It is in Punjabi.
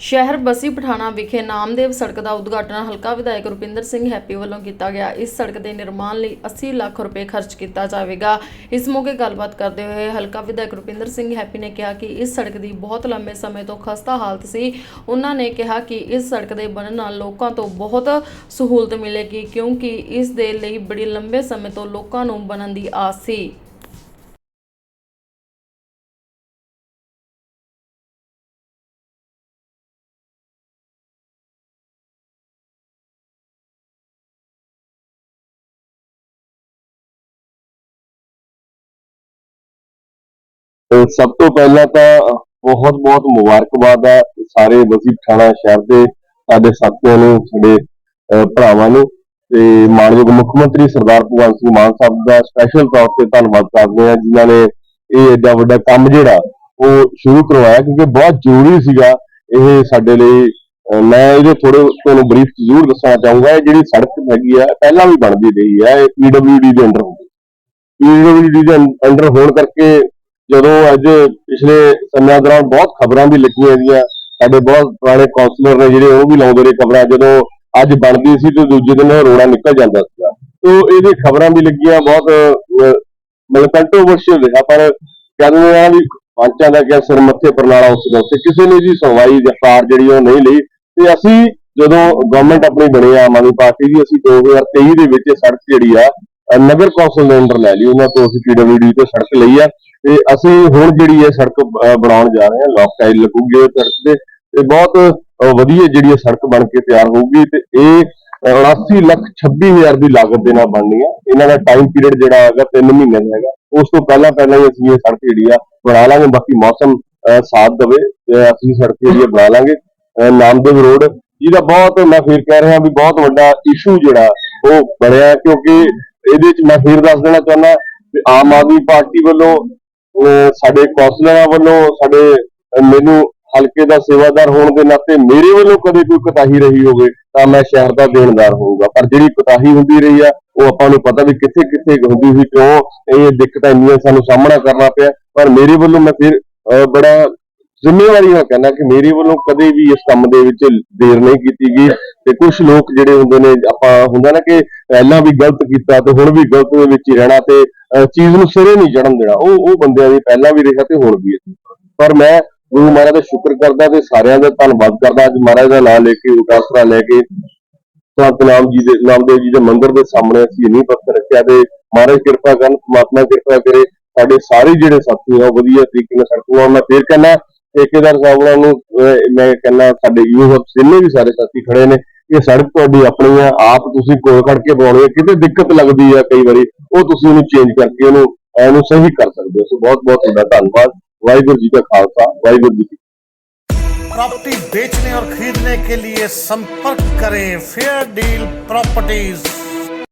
ਸ਼ਹਿਰ ਬਸੀ ਪਠਾਣਾ ਵਿਖੇ ਨਾਮਦੇਵ ਸੜਕ ਦਾ ਉਦਘਾਟਨ ਹਲਕਾ ਵਿਧਾਇਕ ਰੁਪਿੰਦਰ ਸਿੰਘ ਹੈਪੀ ਵੱਲੋਂ ਕੀਤਾ ਗਿਆ। ਇਸ ਸੜਕ ਦੇ ਨਿਰਮਾਣ ਲਈ 80 ਲੱਖ ਰੁਪਏ ਖਰਚ ਕੀਤਾ ਜਾਵੇਗਾ। ਇਸ ਮੌਕੇ ਗੱਲਬਾਤ ਕਰਦੇ ਹੋਏ ਹਲਕਾ ਵਿਧਾਇਕ ਰੁਪਿੰਦਰ ਸਿੰਘ ਹੈਪੀ ਨੇ ਕਿਹਾ ਕਿ ਇਸ ਸੜਕ ਦੀ ਬਹੁਤ ਲੰਬੇ ਸਮੇਂ ਤੋਂ ਖਸਤਾ ਹਾਲਤ ਸੀ। ਉਹਨਾਂ ਨੇ ਕਿਹਾ ਕਿ ਇਸ ਸੜਕ ਦੇ ਬਣਨ ਨਾਲ ਲੋਕਾਂ ਤੋਂ ਬਹੁਤ ਸਹੂਲਤ ਮਿਲੇਗੀ ਕਿਉਂਕਿ ਇਸ ਦੇ ਲਈ ਬੜੀ ਲੰਬੇ ਸਮੇਂ ਤੋਂ ਲੋਕਾਂ ਨੂੰ ਬਣਨ ਦੀ ਆਸ ਸੀ। ਸਭ ਤੋਂ ਪਹਿਲਾਂ ਤਾਂ ਬਹੁਤ ਬਹੁਤ ਮੁਬਾਰਕਬਾਦ ਹੈ ਸਾਰੇ ਵਜ਼ੀਰ ਥਾਣਾ ਸ਼ਹਿਰ ਦੇ, ਸਾਡੇ ਸਾਥੀਆਂ ਨੂੰ, ਸਾਡੇ ਭਰਾਵਾਂ ਨੂੰ ਤੇ ਮਾਨਯੋਗ ਮੁੱਖ ਮੰਤਰੀ ਸਰਦਾਰ ਭਗਵੰਤ ਸਿੰਘ ਮਾਨ ਸਾਹਿਬ ਦਾ ਸਪੈਸ਼ਲ ਤੌਰ ਤੇ ਧੰਨਵਾਦ ਕਰਦੇ ਹਾਂ, ਜਿਨ੍ਹਾਂ ਨੇ ਇਹ ਏਡਾ ਵੱਡਾ ਕੰਮ ਜਿਹੜਾ ਉਹ ਸ਼ੁਰੂ ਕਰਵਾਇਆ, ਕਿਉਂਕਿ ਬਹੁਤ ਜ਼ਰੂਰੀ ਸੀਗਾ ਇਹ ਸਾਡੇ ਲਈ। ਮੈਂ ਇਹਦੇ ਥੋੜੇ ਤੁਹਾਨੂੰ ਬਰੀਫ ਜ਼ਰੂਰ ਦੱਸਣਾ ਚਾਹੂੰਗਾ, ਇਹ ਜਿਹੜੀ ਸੜਕ ਹੈਗੀ ਆ ਪਹਿਲਾਂ ਵੀ ਬਣਦੀ ਰਹੀ ਹੈ ਇਹ ਪੀਡਬਲਯੂਡੀ ਦੇ ਅੰਡਰ ਹੁੰਦੀ। ਪੀਡਬਲਯੂਡੀ ਦੇ ਅੰਡਰ ਹੋਣ ਕਰਕੇ ਜਦੋਂ ਅੱਜ ਪਿਛਲੇ ਸਮਿਆਂ ਦੌਰਾਨ ਬਹੁਤ ਖਬਰਾਂ ਵੀ ਲੱਗੀਆਂ ਗਈਆਂ, ਸਾਡੇ ਬਹੁਤ ਪੁਰਾਣੇ ਕਾਉਂਸਲਰ ਨੇ ਜਿਹੜੇ ਉਹ ਵੀ ਲਾਉਂਦੇ ਰਹੇ ਖਬਰਾਂ, ਜਦੋਂ ਅੱਜ ਬਣਦੀ ਸੀ ਤੇ ਦੂਜੇ ਦਿਨ ਉਹ ਰੋੜਾ ਨਿਕਲ ਜਾਂਦਾ ਸੀਗਾ। ਤੋਂ ਇਹਦੇ ਖਬਰਾਂ ਵੀ ਲੱਗੀਆਂ ਬਹੁਤ ਮਤਲਬ ਕੰਟਰੋਵਰਸ਼ੀਅਲ ਰਿਹਾ, ਪਰ ਕਹਿੰਦੇ ਆ ਵੀ ਪੰਚਾਂ ਦਾ ਕਿਹਾ ਸਿਰ ਮੱਥੇ ਪਰਨਾਲਾ ਉਸ ਦਾ ਉੱਤੇ ਕਿਸੇ ਨੇ ਜੀ ਸੁਣਵਾਈ ਜਫਾਰ ਜਿਹੜੀ ਉਹ ਨਹੀਂ ਲਈ। ਤੇ ਅਸੀਂ ਜਦੋਂ ਗਵਰਨਮੈਂਟ ਆਪਣੀ ਬਣੀ ਆਮ ਆਦਮੀ ਪਾਰਟੀ ਦੀ, ਅਸੀਂ 2023 ਦੇ ਵਿੱਚ ਸੜਕ ਜਿਹੜੀ ਆ ਨਗਰ ਕੌਂਸਲ ਦੇ ਅੰਡਰ ਲੈ ਲਈ। ਉਹਨਾਂ ਤੋਂ ਅਸੀਂ ਪੀਡਬਲਯੂਡੀ ਤੋਂ ਸੜਕ ਲਈ ਆ। ਤੇ ਅਸੀਂ ਹੁਣ ਜਿਹੜੀ ਹੈ ਸੜਕ ਬਣਾਉਣ ਜਾ ਰਹੇ ਹਾਂ ਲੌਕ ਟਾਈਲ ਲੱਗੂਗੀ ਇਹ ਸੜਕ ਤੇ ਤੇ ਬਹੁਤ ਵਧੀਆ ਜਿਹੜੀ ਇਹ ਸੜਕ ਬਣ ਕੇ ਤਿਆਰ ਹੋਊਗੀ ਤੇ ਇਹ 79 ਲੱਖ 26 ਦੀ ਲਾਗਤ ਦੇ ਨਾਲ ਬਣਨੀ ਆ ਇਹਨਾਂ ਦਾ ਟਾਈਮ ਪੀਰੀਅਡ ਜਿਹੜਾ ਹੈਗਾ 3 ਮਹੀਨੇ ਦਾ ਹੈਗਾ। ਉਸ ਤੋਂ ਪਹਿਲਾਂ ਪਹਿਲਾਂ ਹੀ ਅਸੀਂ ਇਹ ਸੜਕ ਜਿਹੜੀ ਆ ਬਣਾ ਲਾਂਗੇ। ਬਾਕੀ ਮੌਸਮ ਸਾਥ ਦੇਵੇ ਤੇ ਅਸੀਂ ਸੜਕ ਜਿਹੜੀ ਆ ਬਣਾ ਲਾਂਗੇ। ਨਾਮਦੇਵ ਰੋਡ, ਜਿਹਦਾ ਬਹੁਤ ਮੈਂ ਫੇਰ ਕਹਿ ਰਿਹਾ ਵੀ ਬਹੁਤ ਵੱਡਾ ਇਸ਼ੂ ਜਿਹੜਾ, ਉਹ ਬਣਿਆ ਕਿਉਂਕਿ ਇਹਦੇ ਚ ਮੈਂ ਫੇਰ ਦੱਸ ਦੇਣਾ ਚਾਹੁੰਦਾ ਵੀ ਆਮ ਆਦਮੀ ਪਾਰਟੀ ਵੱਲੋਂ ਸਾਡੇ ਕੌਂਸਲਰਾਂ ਵੱਲੋਂ ਸਾਡੇ ਮੈਨੂੰ ਹਲਕੇ ਦਾ ਸੇਵਾਦਾਰ ਹੋਣ ਦੇ ਨਾਤੇ ਮੇਰੇ ਵੱਲੋਂ ਕਦੇ ਕੋਈ ਕੁਤਾਹੀ ਰਹੀ ਹੋਵੇ ਤਾਂ ਮੈਂ ਸ਼ਹਿਰ ਦਾ ਦੇਣਦਾਰ ਹੋਊਗਾ। ਪਰ ਜਿਹੜੀ ਕੁਤਾਹੀ ਹੁੰਦੀ ਰਹੀ ਆ, ਉਹ ਆਪਾਂ ਨੂੰ ਪਤਾ ਵੀ ਕਿੱਥੇ ਕਿੱਥੇ ਹੁੰਦੀ ਸੀ, ਕਿਉਂ ਇਹ ਦਿੱਕਤਾਂ ਇੰਨੀਆਂ ਸਾਨੂੰ ਸਾਹਮਣਾ ਕਰਨਾ ਪਿਆ। ਪਰ ਮੇਰੇ ਵੱਲੋਂ ਮੈਂ ਫਿਰ ਬੜਾ ਜ਼ਿੰਮੇਵਾਰੀ ਨਾਲ ਕਹਿੰਦਾ ਕਿ ਮੇਰੇ ਵੱਲੋਂ ਕਦੇ ਵੀ ਇਸ ਕੰਮ ਦੇ ਵਿੱਚ ਦੇਰ ਨਹੀਂ ਕੀਤੀ ਗਈ। ਤੇ ਕੁਝ ਲੋਕ ਜਿਹੜੇ ਹੁੰਦੇ ਨੇ, ਆਪਾਂ ਹੁੰਦਾ ਨਾ ਕਿ ਪਹਿਲਾਂ ਵੀ ਗਲਤ ਕੀਤਾ ਤੇ ਹੁਣ ਵੀ ਗਲਤ ਦੇ ਵਿੱਚ ਹੀ ਰਹਿਣਾ ਤੇ ਚੀਜ਼ ਨੂੰ ਸਿਰੇ ਨਹੀਂ ਚੜਨ ਦੇਣਾ। ਉਹ ਉਹ ਬੰਦਿਆਂ ਦੀ ਪਹਿਲਾਂ ਵੀ ਰਿਹਾ ਤੇ ਹੁਣ ਵੀ ਹੈ। ਪਰ ਮੈਂ ਗੁਰੂ ਮਹਾਰਾਜ ਦਾ ਸ਼ੁਕਰ ਕਰਦਾ ਤੇ ਸਾਰਿਆਂ ਦਾ ਧੰਨਵਾਦ ਕਰਦਾ। ਅੱਜ ਮਹਾਰਾਜ ਦਾ ਨਾਮ ਲੈ ਕੇ ਉਦਾਸਰਾ ਲੈ ਕੇ ਸਤਨਾਮ ਜੀ ਦੇ, ਨਾਮਦੇਵ ਜੀ ਦੇ ਮੰਦਿਰ ਦੇ ਸਾਹਮਣੇ ਅਸੀਂ ਇੰਨੀ ਪੱਥਰ ਰੱਖਿਆ ਤੇ ਮਹਾਰਾਜ ਕਿਰਪਾ ਕਰਨ, ਪਰਮਾਤਮਾ ਕਿਰਪਾ ਕਰੇ, ਸਾਡੇ ਸਾਰੇ ਜਿਹੜੇ ਸਾਥੀ ਆ ਉਹ ਵਧੀਆ ਤਰੀਕੇ ਨਾਲ ਸੜਕ ਨੂੰ ਮੈਂ ਫੇਰ ਕਹਿੰਦਾ, ਠੇਕੇਦਾਰ ਸਾਹਿਬ ਉਹਨਾਂ ਨੂੰ ਮੈਂ ਕਹਿੰਦਾ, ਸਾਡੇ ਯੂਥ ਜਿੰਨੇ ਵੀ ਸਾਰੇ ਸਾਥੀ ਖੜੇ ਨੇ ਇਹ ਸੜਕ ਤੁਹਾਡੀ ਆਪਣੀ ਆ ਆਪ ਤੁਸੀਂ ਕੋਲ ਖੜ ਕੇ ਬਣਾਉਣੀ ਹੈ ਕਿਤੇ ਦਿੱਕਤ ਲੱਗਦੀ ਆ ਕਈ ਵਾਰੀ ਉਹ ਤੁਸੀਂ ਉਹਨੂੰ ਚੇਂਜ ਕਰਕੇ ਉਹਨੂੰ ਇਹਨੂੰ ਸਹੀ ਕਰ ਸਕਦੇ ਹੋ ਸੋ ਬਹੁਤ ਬਹੁਤ ਤੁਹਾਡਾ ਧੰਨਵਾਦ ਵਾਹਿਗੁਰੂ ਜੀ ਕਾ ਖਾਲਸਾ ਵਾਹਿਗੁਰੂ ਜੀ ਕੀ प्रॉपर्टी बेचने और खरीदने के लिए संपर्क करें फेयर डील प्रॉपर्टीज